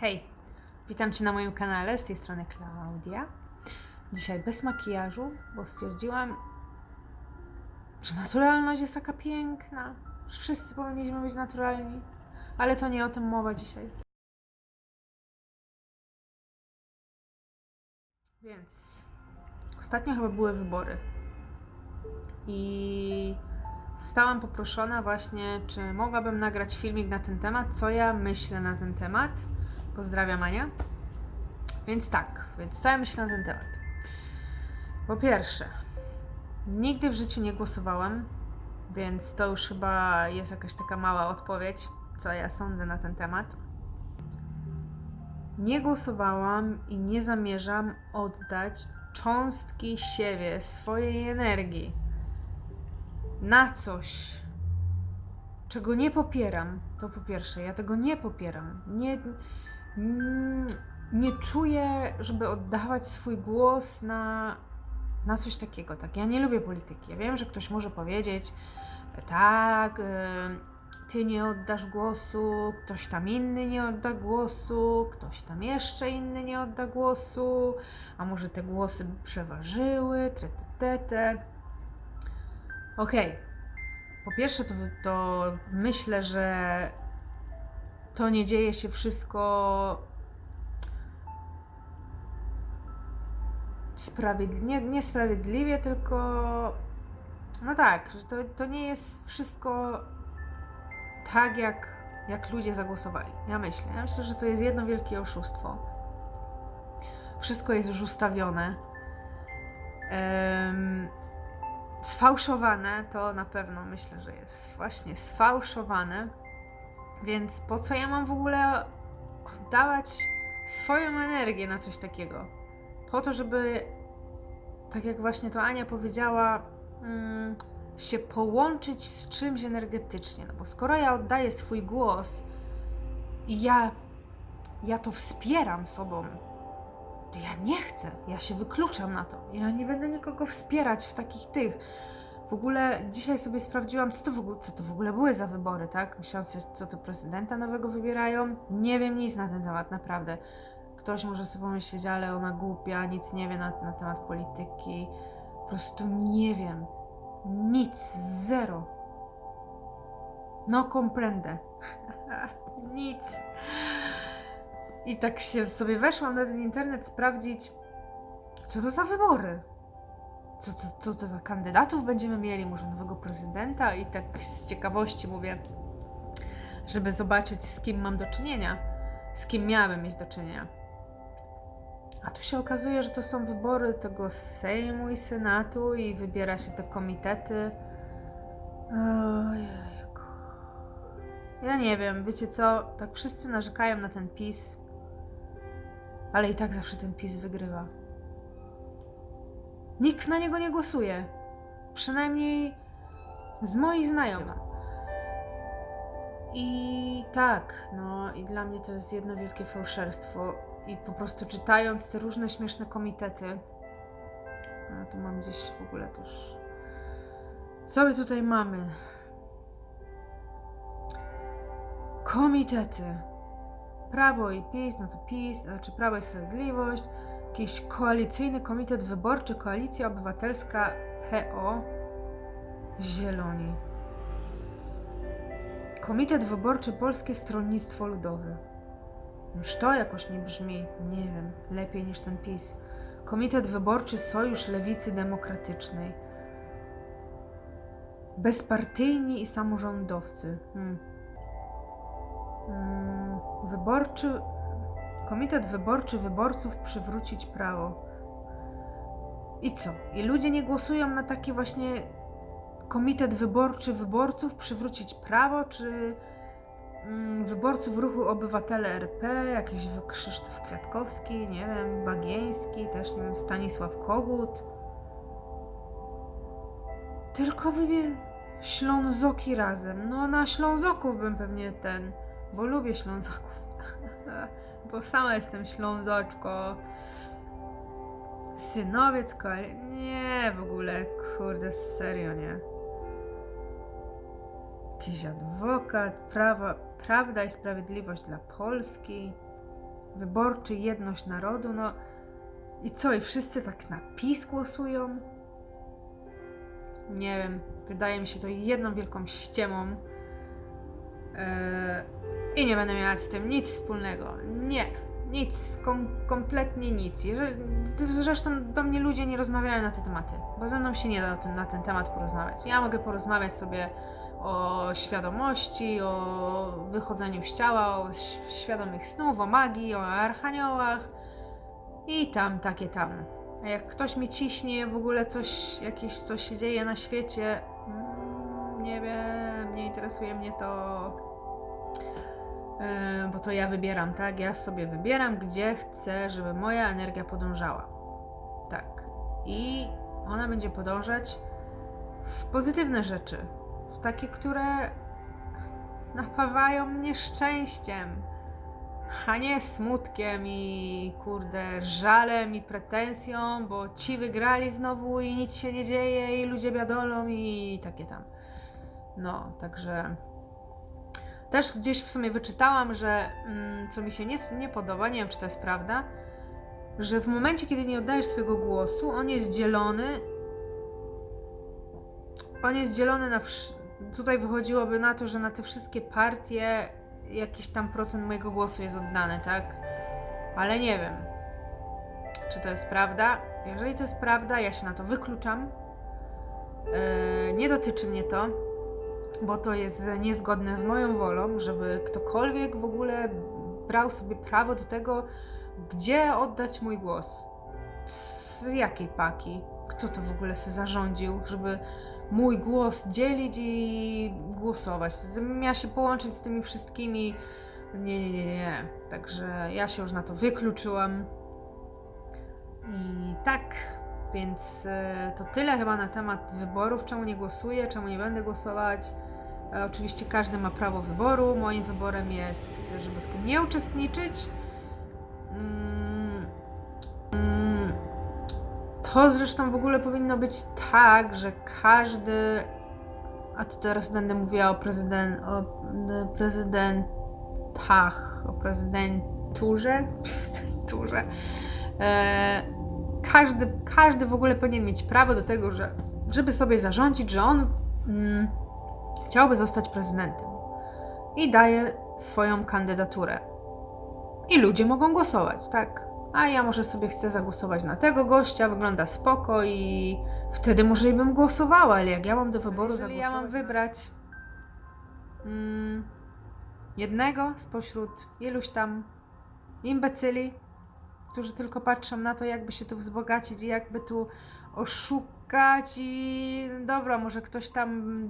Hej, witam Cię na moim kanale, z tej strony Klaudia. Dzisiaj bez makijażu, bo stwierdziłam, że naturalność jest taka piękna, że wszyscy powinniśmy być naturalni, ale to nie o tym mowa dzisiaj. Więc ostatnio chyba były wybory i Zostałam poproszona właśnie, czy mogłabym nagrać filmik na ten temat, co ja myślę na ten temat. Pozdrawiam Ania. Więc tak, więc co ja myślę na ten temat? Po pierwsze, nigdy w życiu nie głosowałam, więc to już chyba jest jakaś taka mała odpowiedź, co ja sądzę na ten temat. Nie głosowałam i nie zamierzam oddać cząstki siebie, swojej energii na coś, czego nie popieram, to po pierwsze, ja tego nie popieram. Nie, nie czuję, żeby oddawać swój głos na, na coś takiego. Tak, ja nie lubię polityki. Ja wiem, że ktoś może powiedzieć, tak, y, ty nie oddasz głosu, ktoś tam inny nie odda głosu, ktoś tam jeszcze inny nie odda głosu, a może te głosy by przeważyły, tre, te, te, te. Okej. Po pierwsze, to, to myślę, że to nie dzieje się wszystko sprawiedliwie, nie, niesprawiedliwie, tylko no tak, że to, to nie jest wszystko tak, jak, jak ludzie zagłosowali. Ja myślę. Ja myślę, że to jest jedno wielkie oszustwo. Wszystko jest już ustawione. Em, sfałszowane, to na pewno myślę, że jest właśnie sfałszowane. Więc po co ja mam w ogóle oddawać swoją energię na coś takiego? Po to, żeby, tak jak właśnie to Ania powiedziała, mm, się połączyć z czymś energetycznie. No bo skoro ja oddaję swój głos i ja, ja to wspieram sobą, to ja nie chcę, ja się wykluczam na to. Ja nie będę nikogo wspierać w takich tych. W ogóle dzisiaj sobie sprawdziłam, co to w ogóle, co to w ogóle były za wybory, tak? Myślałam, co, co to prezydenta nowego wybierają. Nie wiem nic na ten temat, naprawdę. Ktoś może sobie pomyśleć, ale ona głupia, nic nie wie na, na temat polityki. Po prostu nie wiem. Nic, zero. No comprende. nic. I tak się sobie weszłam na ten internet sprawdzić, co to za wybory. Co, co, co za kandydatów będziemy mieli, może nowego prezydenta i tak z ciekawości mówię, żeby zobaczyć z kim mam do czynienia, z kim miałabym mieć do czynienia. A tu się okazuje, że to są wybory tego Sejmu i Senatu i wybiera się te komitety. Ojejku. Ja nie wiem, wiecie co, tak wszyscy narzekają na ten PiS, ale i tak zawsze ten PiS wygrywa. Nikt na niego nie głosuje. Przynajmniej z moich znajomych. I tak, no i dla mnie to jest jedno wielkie fałszerstwo. I po prostu czytając te różne śmieszne komitety. A tu mam gdzieś w ogóle też. Co my tutaj mamy? Komitety. Prawo i PiS, no to PiS, znaczy Prawo i Sprawiedliwość, jakiś koalicyjny komitet wyborczy, Koalicja Obywatelska PO, Zieloni. Komitet Wyborczy Polskie Stronnictwo Ludowe. Już to jakoś mi brzmi, nie wiem, lepiej niż ten PiS. Komitet Wyborczy Sojusz Lewicy Demokratycznej. Bezpartyjni i samorządowcy. Hmm. Mm, Wyborczy. Komitet Wyborczy Wyborców przywrócić prawo. I co? I ludzie nie głosują na taki właśnie komitet wyborczy wyborców przywrócić prawo, czy mm, wyborców ruchu Obywatele RP, jakiś Krzysztof Kwiatkowski, nie wiem, Bagieński, też nie wiem, Stanisław Kogut. Tylko wybie Ślązoki razem. No na Ślązoków bym pewnie ten, bo lubię Ślązoków. bo sama jestem Ślązoczko. Synowiec koali... Nie, w ogóle, kurde, serio, nie. Jakiś adwokat, prawa, prawda i sprawiedliwość dla Polski. wyborczy, jedność narodu, no i co, i wszyscy tak na PiS głosują? Nie wiem, wydaje mi się to jedną wielką ściemą. Yy, I nie będę miała z tym nic wspólnego. Nie, nic, kom, kompletnie nic. Zresztą do mnie ludzie nie rozmawiają na te tematy, bo ze mną się nie da na ten temat porozmawiać. Ja mogę porozmawiać sobie o świadomości, o wychodzeniu z ciała, o świadomych snów, o magii, o archaniołach i tam takie tam. A jak ktoś mi ciśnie w ogóle coś, jakieś coś się dzieje na świecie, mm, nie wiem, nie interesuje mnie to. Yy, bo to ja wybieram, tak? Ja sobie wybieram, gdzie chcę, żeby moja energia podążała. Tak. I ona będzie podążać w pozytywne rzeczy, w takie, które napawają mnie szczęściem, a nie smutkiem i kurde żalem i pretensją, bo ci wygrali znowu i nic się nie dzieje i ludzie biadolą i takie tam. No, także też gdzieś w sumie wyczytałam, że mm, co mi się nie, nie podoba, nie wiem czy to jest prawda, że w momencie, kiedy nie oddajesz swojego głosu, on jest dzielony. On jest dzielony na. Tutaj wychodziłoby na to, że na te wszystkie partie jakiś tam procent mojego głosu jest oddany, tak? Ale nie wiem, czy to jest prawda. Jeżeli to jest prawda, ja się na to wykluczam. Yy, nie dotyczy mnie to, bo to jest niezgodne z moją wolą, żeby ktokolwiek w ogóle brał sobie prawo do tego, gdzie oddać mój głos. Z jakiej paki? Kto to w ogóle sobie zarządził, żeby mój głos dzielić i głosować? Miała się połączyć z tymi wszystkimi. Nie, nie, nie, nie. Także ja się już na to wykluczyłam. I tak, więc e, to tyle chyba na temat wyborów, czemu nie głosuję, czemu nie będę głosować. E, Oczywiście każdy ma prawo wyboru. Moim wyborem jest, żeby w tym nie uczestniczyć. Mm, mm, To zresztą w ogóle powinno być tak, że każdy. A tu teraz będę mówiła o, prezydent, o e, prezydentach, o prezydenturze. Prezydenturze. E, każdy, każdy w ogóle powinien mieć prawo do tego, że, żeby sobie zarządzić, że on mm, chciałby zostać prezydentem. I daje swoją kandydaturę. I ludzie mogą głosować, tak? A ja może sobie chcę zagłosować na tego gościa, wygląda spoko i wtedy może i bym głosowała, ale jak ja mam do wyboru Jeżeli ja mam wybrać mm, jednego spośród iluś tam imbecyli, którzy tylko patrzą na to, jakby się tu wzbogacić i jakby tu oszukać i dobra, może ktoś tam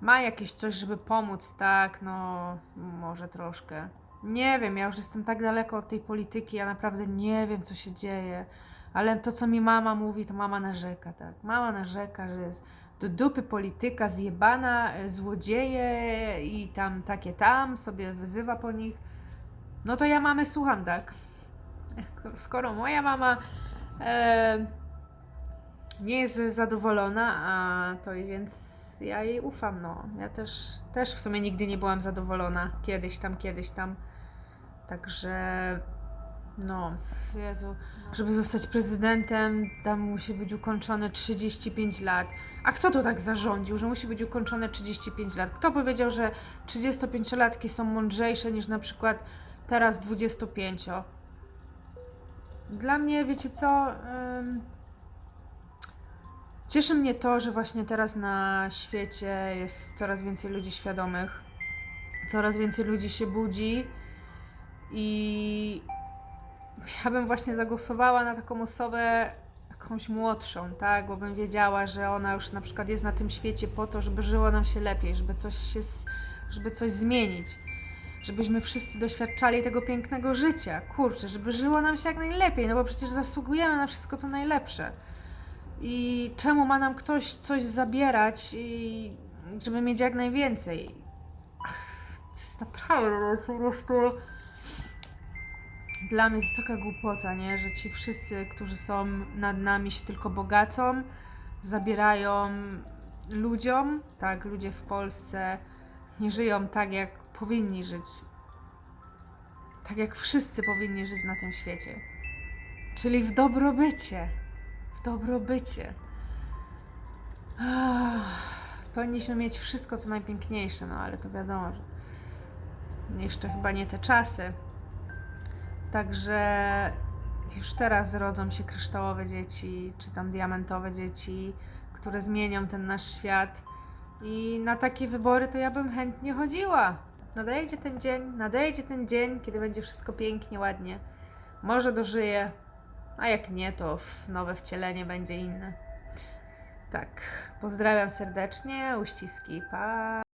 ma jakieś coś, żeby pomóc, tak, no może troszkę. Nie wiem, ja już jestem tak daleko od tej polityki, ja naprawdę nie wiem, co się dzieje. Ale to, co mi mama mówi, to mama narzeka, tak. Mama narzeka, że jest do dupy polityka zjebana, e, złodzieje i tam takie tam, sobie wyzywa po nich. No to ja mamy słucham, tak. Skoro moja mama e, nie jest zadowolona, a to i więc ja jej ufam, no. Ja też, też w sumie nigdy nie byłam zadowolona. Kiedyś tam, kiedyś tam. Także, no, Jezu, żeby zostać prezydentem, tam musi być ukończone 35 lat. A kto to tak zarządził, że musi być ukończone 35 lat? Kto powiedział, że 35-latki są mądrzejsze niż na przykład teraz 25? Dla mnie, wiecie co? Cieszy mnie to, że właśnie teraz na świecie jest coraz więcej ludzi świadomych, coraz więcej ludzi się budzi i ja bym właśnie zagłosowała na taką osobę jakąś młodszą, tak, bo bym wiedziała, że ona już na przykład jest na tym świecie po to, żeby żyło nam się lepiej, żeby coś się, żeby coś zmienić, żebyśmy wszyscy doświadczali tego pięknego życia, kurczę, żeby żyło nam się jak najlepiej, no bo przecież zasługujemy na wszystko co najlepsze. I czemu ma nam ktoś coś zabierać, i żeby mieć jak najwięcej? Ach, to jest naprawdę to jest po prostu. Dla mnie jest taka głupota, nie? Że ci wszyscy, którzy są nad nami, się tylko bogacą, zabierają ludziom. Tak, ludzie w Polsce nie żyją tak, jak powinni żyć. tak jak wszyscy powinni żyć na tym świecie. Czyli w dobrobycie. W dobrobycie. Ach, powinniśmy mieć wszystko, co najpiękniejsze, no ale to wiadomo, że jeszcze chyba nie te czasy. Także już teraz rodzą się kryształowe dzieci, czy tam diamentowe dzieci, które zmienią ten nasz świat. I na takie wybory to ja bym chętnie chodziła. Nadejdzie ten dzień, nadejdzie ten dzień, kiedy będzie wszystko pięknie, ładnie. Może dożyję, a jak nie, to nowe wcielenie będzie inne. Tak, pozdrawiam serdecznie, uściski, pa.